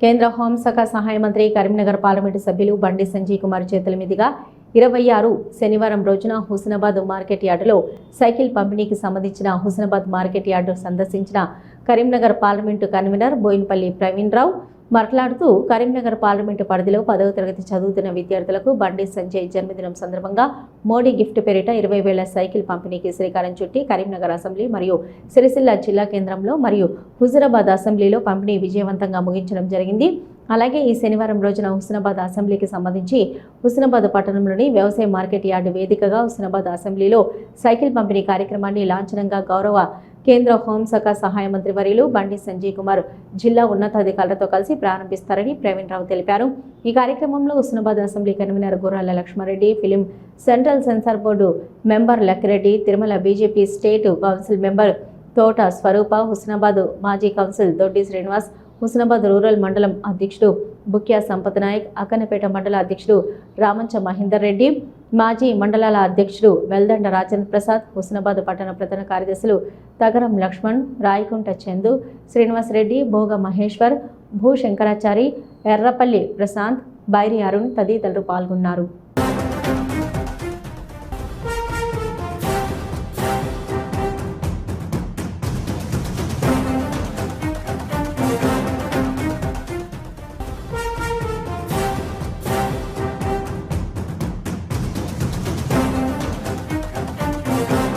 కేంద్ర హోంశాఖ సహాయ మంత్రి కరీంనగర్ పార్లమెంటు సభ్యులు బండి సంజయ్ కుమార్ చేతుల మీదుగా ఇరవై ఆరు శనివారం రోజున హుస్నాబాద్ మార్కెట్ యార్డులో సైకిల్ పంపిణీకి సంబంధించిన హుస్నాబాద్ మార్కెట్ యార్డు సందర్శించిన కరీంనగర్ పార్లమెంటు కన్వీనర్ బోయినపల్లి ప్రవీణ్ రావు మాట్లాడుతూ కరీంనగర్ పార్లమెంటు పరిధిలో పదవ తరగతి చదువుతున్న విద్యార్థులకు బండి సంజయ్ జన్మదినం సందర్భంగా మోడీ గిఫ్ట్ పేరిట ఇరవై వేల సైకిల్ పంపిణీకి శ్రీకారం చుట్టి కరీంనగర్ అసెంబ్లీ మరియు సిరిసిల్ల జిల్లా కేంద్రంలో మరియు హుజురాబాద్ అసెంబ్లీలో పంపిణీ విజయవంతంగా ముగించడం జరిగింది. అలాగే ఈ శనివారం రోజున హుస్నాబాద్ అసెంబ్లీకి సంబంధించి హుస్నాబాద్ పట్టణంలోని వ్యవసాయ మార్కెట్ యార్డు వేదికగా హుస్నాబాద్ అసెంబ్లీలో సైకిల్ పంపిణీ కార్యక్రమాన్ని లాంఛనంగా గౌరవ కేంద్ర హోంశాఖ సహాయ మంత్రి వర్యులు బండి సంజయ్ కుమార్ జిల్లా ఉన్నతాధికారులతో కలిసి ప్రారంభిస్తారని ప్రవీణ్ రావు తెలిపారు. ఈ కార్యక్రమంలో Husnabad assembly convener Gurrala Laxma Reddy film central censor board member Lakkireddy Tirumala BJP state council member Thota Swaroopa Husnabad మాజీ కౌన్సిల్ దొడ్డి శ్రీనివాస్ హుస్నాబాద్ రూరల్ మండలం అధ్యక్షుడు బుక్యా సంపత్ నాయక్ అక్కనపేట మండల అధ్యక్షుడు రామంచ మహేందర్ రెడ్డి మాజీ మండలాల అధ్యక్షుడు వెల్దండ రాజేంద్ర ప్రసాద్ హుస్నాబాద్ పట్టణ ప్రధాన కార్యదర్శులు తగరం లక్ష్మణ్ రాయకుంట చందు శ్రీనివాస్ రెడ్డి భోగ మహేశ్వర్ భూ శంకరాచారి ఎర్రపల్లి ప్రశాంత్ బైరి అరుణ్ తదితరులు పాల్గొన్నారు.